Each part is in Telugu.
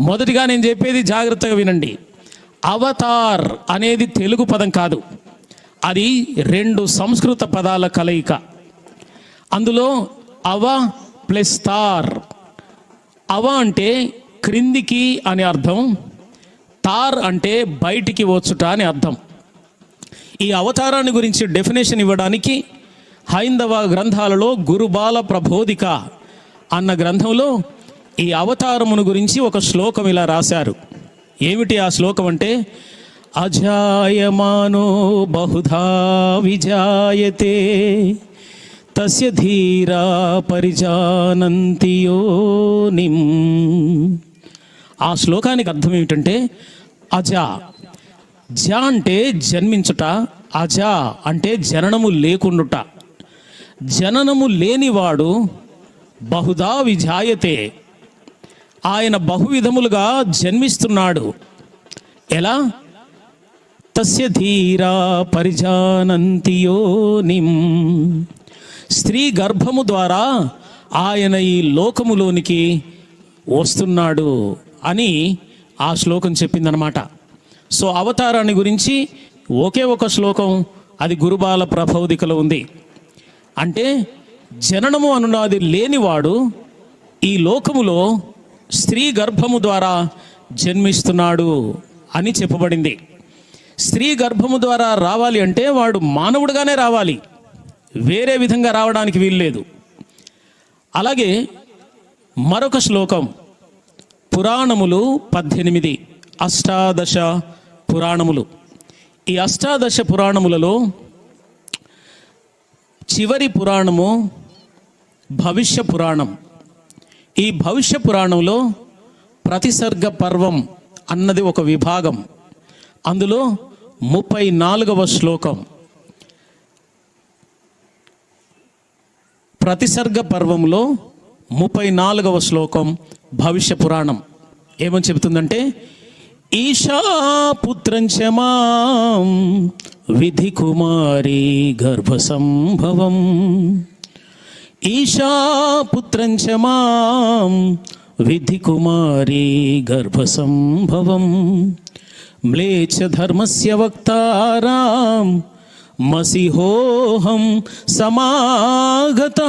మొదటిగా నేను చెప్పేది జాగ్రత్తగా వినండి. అవతార్ అనేది తెలుగు పదం కాదు. అది రెండు సంస్కృత పదాల కలయిక. అందులో అవ ప్లస్ తార్. అవ అంటే క్రిందికి అని అర్థం తార్ అంటే బయటికి వచ్చుట అని అర్థం. ఈ అవతారాన్ని గురించి డెఫినేషన్ ఇవ్వడానికి హైందవ గ్రంథాలలో గురుబాల ప్రబోధిక అన్న గ్రంథంలో ఈ అవతారమును గురించి ఒక శ్లోకం ఇలా రాశారు. ఏమిటి ఆ శ్లోకం అంటే అజాయమానో బహుధా విజాయతే తస్య ధీరా పరిజానంతి యోనిం ఆ శ్లోకానికి అర్థం ఏమిటంటే అజా. జ అంటే జన్మించుట అజ అంటే జననము లేకుండుట. జననము లేనివాడు బహుదా విజాయతే ఆయన బహువిధములుగా జన్మిస్తున్నాడు. ఎలా? తస్య ధీరా పరిజానంతి యోనిం స్త్రీ గర్భము ద్వారా ఆయన ఈ లోకములోనికి వస్తున్నాడు అని ఆ శ్లోకం చెప్పిందనమాట సో అవతారాన్ని గురించి ఒకే ఒక శ్లోకం అది గురుబాల ప్రభౌదికలో ఉంది. అంటే జననము అనున్నది లేనివాడు ఈ లోకములో స్త్రీ గర్భము ద్వారా జన్మిస్తున్నాడు అని చెప్పబడింది. స్త్రీ గర్భము ద్వారా రావాలి అంటే వాడు మానవుడుగానే రావాలి. వేరే విధంగా రావడానికి వీల్లేదు. అలాగే మరొక శ్లోకం పురాణములు పద్దెనిమిది అష్టాదశ పురాణములు. ఈ అష్టాదశ పురాణములలో చివరి పురాణము భవిష్య పురాణం. ఈ భవిష్య పురాణంలో ప్రతిసర్గ పర్వం అన్నది ఒక విభాగం. అందులో ముప్పై నాలుగవ శ్లోకం. ప్రతిసర్గ పర్వంలో ముప్పై నాలుగవ శ్లోకం భవిష్య పురాణం. ఏమని చెబుతుందంటే ఈశా విధి కుమారి గర్భ ఈశాపుత్రంచ మాం విధి కుమారి గర్భ సంభవం ధర్మస్య వక్తారాం మసిహోహం సమాగత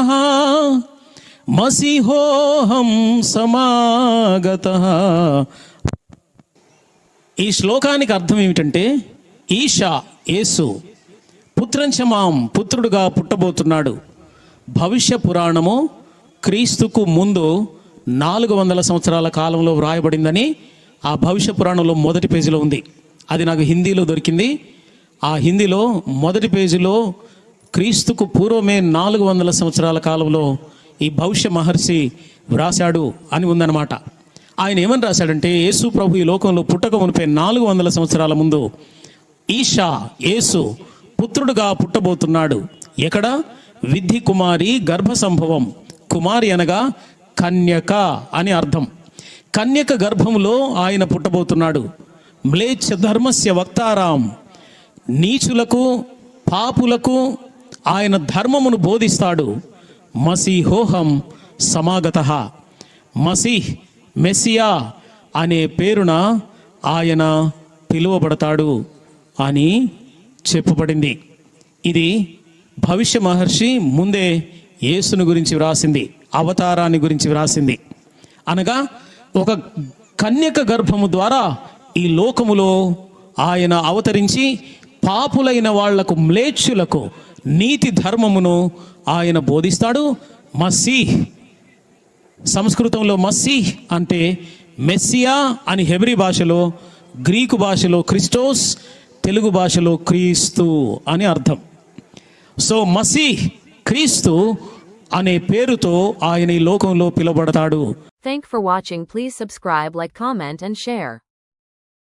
మసిహోహం సమాగత ఈ శ్లోకానికి అర్థం ఏమిటంటే ఈశా యేసు పుత్రంచమాం పుత్రుడుగా పుట్టబోతున్నాడు. భవిష్య పురాణము క్రీస్తుకు ముందు నాలుగు వందల సంవత్సరాల కాలంలో వ్రాయబడిందని ఆ భవిష్య పురాణంలో మొదటి పేజీలో ఉంది. అది నాకు హిందీలో దొరికింది. ఆ హిందీలో మొదటి పేజీలో క్రీస్తుకు పూర్వమే నాలుగు వందల సంవత్సరాల కాలంలో ఈ భవిష్య మహర్షి వ్రాశాడు అని ఉందన్నమాట. ఆయన ఏమని రాశాడంటే యేసు ప్రభు ఈ లోకంలో పుట్టక మునిపే నాలుగు వందల సంవత్సరాల ముందు ఈషా యేసు పుత్రుడుగా పుట్టబోతున్నాడు. ఎక్కడ? విద్ధి కుమారి గర్భ సంభవం కుమారి అనగా కన్యక అని అర్థం. కన్యక గర్భములో ఆయన పుట్టబోతున్నాడు. మ్లేచ్ఛ ధర్మస్య వక్తారాం. నీచులకు పాపులకు ఆయన ధర్మమును బోధిస్తాడు. మసీహోహం సమాగత. మసీహ్ మెస్సియా అనే పేరున ఆయన పిలువబడతాడు అని చెప్పబడింది ఇది భవిష్య మహర్షి ముందే యేసుని గురించి వ్రాసింది అవతారాన్ని గురించి వ్రాసింది. అనగా ఒక కన్యక గర్భము ద్వారా ఈ లోకములో ఆయన అవతరించి పాపులైన వాళ్ళకు మ్లేచ్చులకు నీతి ధర్మమును ఆయన బోధిస్తాడు. మసీహ్ సంస్కృతంలో మసీహ్ అంటే మెస్సియా అని హెబ్రి భాషలో గ్రీకు భాషలో క్రిస్టోస్ తెలుగు భాషలో క్రీస్తు అని అర్థం. సో మసీహ్ క్రీస్తు అనే పేరుతో ఆయన ఈ లోకంలో పిలువబడతాడు Thank for watching please subscribe like comment and share.